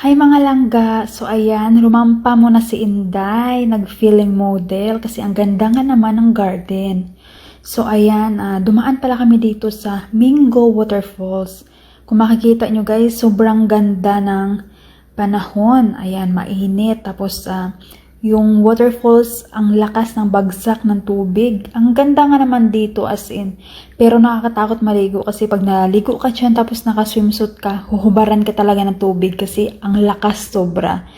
Hi mga langga! So ayan, rumampa muna si Inday, nag-feeling model kasi ang ganda nga naman ng garden. So ayan, ah, dumaan pala kami dito sa Mingo Waterfalls. Kung makikita nyo guys, sobrang ganda ng panahon. Ayan, mainit. Tapos ah, yung waterfalls, ang lakas ng bagsak ng tubig. Ang ganda nga naman dito as in. Pero nakakatakot maligo kasi pag naligo ka dyan tapos naka-swimsuit ka, huhubaran ka talaga ng tubig kasi ang lakas sobra.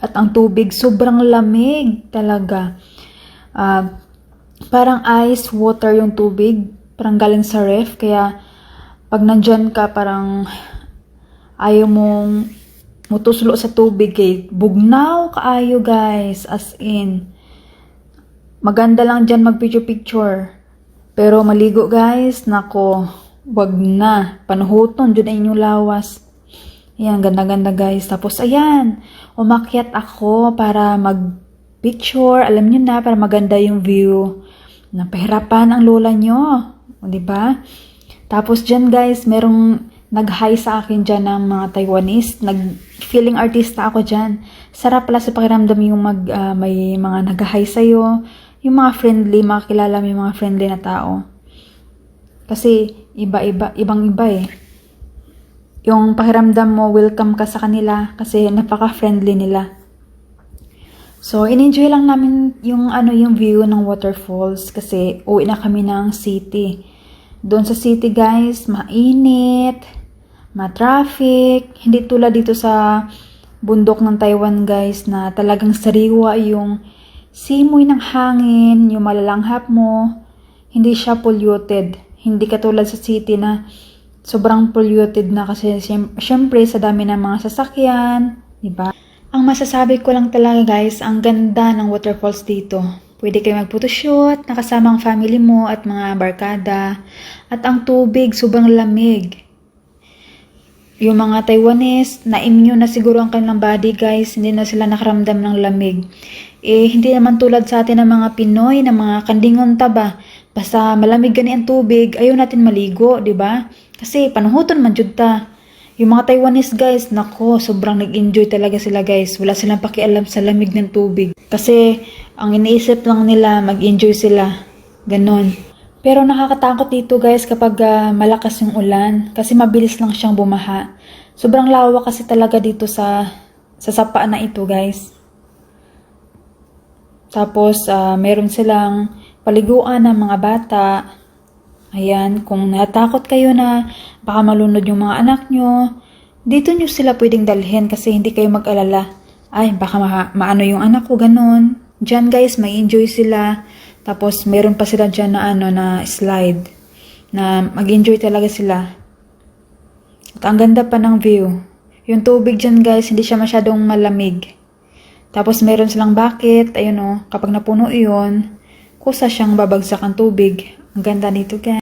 At ang tubig sobrang lamig talaga. Ah, parang ice water yung tubig. Parang galing sa ref. Kaya pag nandyan ka parang ayaw mong mutuslo sa tubig kay bugnaw kaayo guys as in maganda lang dyan mag picture picture pero maligo guys nako wag na panuhuton dyan ay inyong lawas Ayan, ganda-ganda guys. Tapos, ayan, umakyat ako para mag-picture. Alam niyo na, para maganda yung view. Napahirapan ang lola nyo. O, ba? Tapos dyan guys, merong nag-hi sa akin dyan ng mga Taiwanese. Nag-feeling artista ako dyan. Sarap pala sa pakiramdam yung mag, ah, may mga nag-hi sa'yo. Yung mga friendly, makakilala mo yung mga friendly na tao. Kasi iba-iba, ibang-iba eh. Yung pakiramdam mo, welcome ka sa kanila kasi napaka-friendly nila. So, in-enjoy lang namin yung ano yung view ng waterfalls kasi uwi na kami ng city. Doon sa city guys, mainit, ma-traffic, hindi tulad dito sa bundok ng Taiwan guys na talagang sariwa yung simoy ng hangin, yung malalanghap mo, hindi siya polluted. Hindi katulad sa city na sobrang polluted na kasi syem- syempre sa dami ng mga sasakyan, di ba? Ang masasabi ko lang talaga guys, ang ganda ng waterfalls dito. Pwede kayo mag-photoshoot, nakasama ang family mo at mga barkada. At ang tubig, sobrang lamig. Yung mga Taiwanese, na-immune na siguro ang kanilang body guys, hindi na sila nakaramdam ng lamig. Eh, hindi naman tulad sa atin ng mga Pinoy, ng mga kandingon taba. Basta malamig gani ang tubig, ayaw natin maligo, di ba? Kasi panuhuton man jud ta. Yung mga Taiwanese guys, nako, sobrang nag-enjoy talaga sila guys. Wala silang pakialam sa lamig ng tubig. Kasi ang iniisip lang nila, mag-enjoy sila. Ganon. Pero nakakatakot dito guys kapag ah, malakas yung ulan kasi mabilis lang siyang bumaha. Sobrang lawak kasi talaga dito sa sa sapa na ito guys. Tapos ah, meron silang paliguan ng mga bata. Ayan, kung natakot kayo na baka malunod yung mga anak nyo, dito nyo sila pwedeng dalhin kasi hindi kayo mag-alala. Ay, baka ma- maano yung anak ko, ganun. Diyan guys, may enjoy sila. Tapos meron pa sila dyan na ano na slide. Na mag-enjoy talaga sila. At ang ganda pa ng view. Yung tubig dyan guys, hindi siya masyadong malamig. Tapos meron silang bucket, ayun o, kapag napuno iyon, kusa siyang babagsak ang tubig. Ang ganda nito guys.